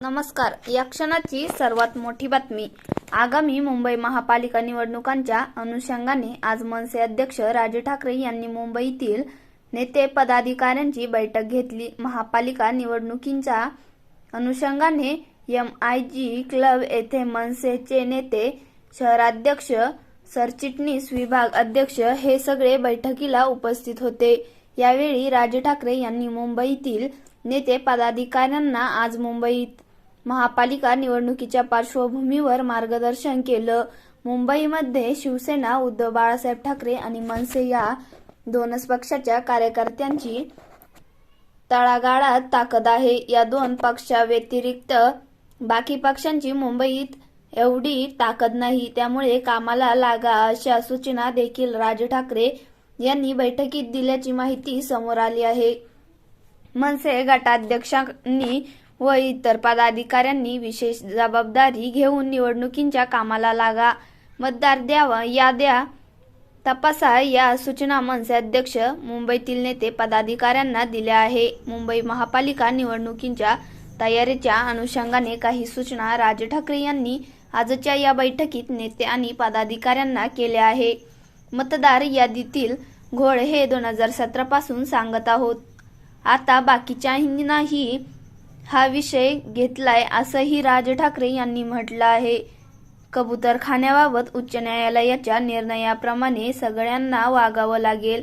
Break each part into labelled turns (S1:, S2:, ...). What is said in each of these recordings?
S1: नमस्कार. या क्षणाची सर्वात मोठी बातमी. आगामी मुंबई महापालिका निवडणुकांच्या अनुषंगाने आज मनसे अध्यक्ष राज ठाकरे यांनी मुंबईतील नेते पदाधिकाऱ्यांची बैठक घेतली. महापालिका निवडणुकींच्या अनुषंगाने एम आय जी क्लब येथे मनसेचे नेते शहराध्यक्ष सरचिटणीस विभाग अध्यक्ष हे सगळे बैठकीला उपस्थित होते. यावेळी राज ठाकरे यांनी मुंबईतील नेते पदाधिकाऱ्यांना आज मुंबईत महापालिका निवडणुकीच्या पार्श्वभूमीवर मार्गदर्शन केलं. मुंबईमध्ये शिवसेना उद्धव बाळासाहेब ठाकरे आणि मनसे या दोनच पक्षाच्या कार्यकर्त्यांची तळागाळात ताकद आहे. या दोन पक्षाव्यतिरिक्त बाकी पक्षांची मुंबईत एवढी ताकद नाही. त्यामुळे कामाला लागा अशा सूचना देखील राज ठाकरे यांनी बैठकीत दिल्याची माहिती समोर आली आहे. मनसे गटाध्यक्षांनी व इतर पदाधिकाऱ्यांनी विशेष जबाबदारी घेऊन निवडणुकींच्या कामाला लागा. मतदार द्यावा याद्या तपासा या सूचना मनसे अध्यक्ष मुंबईतील नेते पदाधिकाऱ्यांना दिल्या आहे. मुंबई महापालिका निवडणुकींच्या तयारीच्या अनुषंगाने काही सूचना राज ठाकरे यांनी आजच्या या बैठकीत नेते आणि पदाधिकाऱ्यांना केल्या आहे. मतदार यादीतील घोळ हे दोन हजार सतरा पासून सांगत आहोत. आता बाकीच्यांनाही हा विषय घेतलाय असंही राज ठाकरे यांनी म्हटलं आहे. कबूतरखान्याबाबत उच्च न्यायालयाच्या निर्णयाप्रमाणे सगळ्यांना वागावं लागेल.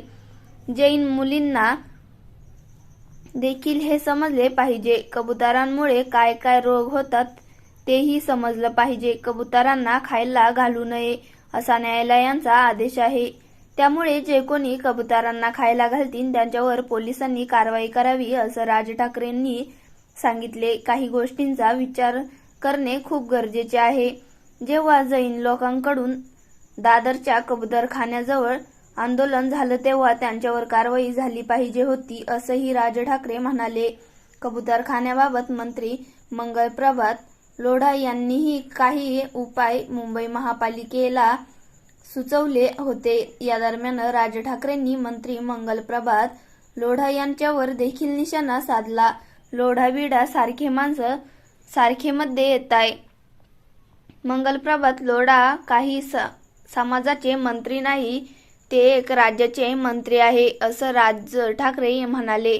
S1: जैन मुलींना देखील हे समजले पाहिजे. कबुतरांमुळे काय काय रोग होतात तेही समजलं पाहिजे. कबुतरांना खायला घालू नये असा न्यायालयांचा आदेश आहे. त्यामुळे जे कोणी कबुतरांना खायला घालतील त्यांच्यावर पोलिसांनी कारवाई करावी असं राज ठाकरेंनी सांगितले. काही गोष्टींचा विचार करणे खूप गरजेचे आहे. जेव्हा जैन लोकांकडून दादरच्या कबूतरखान्याजवळ आंदोलन झालं तेव्हा त्यांच्यावर कारवाई झाली पाहिजे होती असंही राज ठाकरे म्हणाले. कबूतरखान्याबाबत मंत्री मंगल प्रभात लोढा यांनीही काही उपाय मुंबई महापालिकेला सुचवले होते. या दरम्यान राज ठाकरेंनी मंत्री मंगल प्रभात लोढा यांच्यावर देखील निशाणा साधला. लोढाबिडा सारखे माणसं सारखे मध्ये येत आहे मंगलप्रभात लोढा काही स- समाजाचे मंत्री नाही ते एक राज्याचे मंत्री आहे असं राज ठाकरे म्हणाले.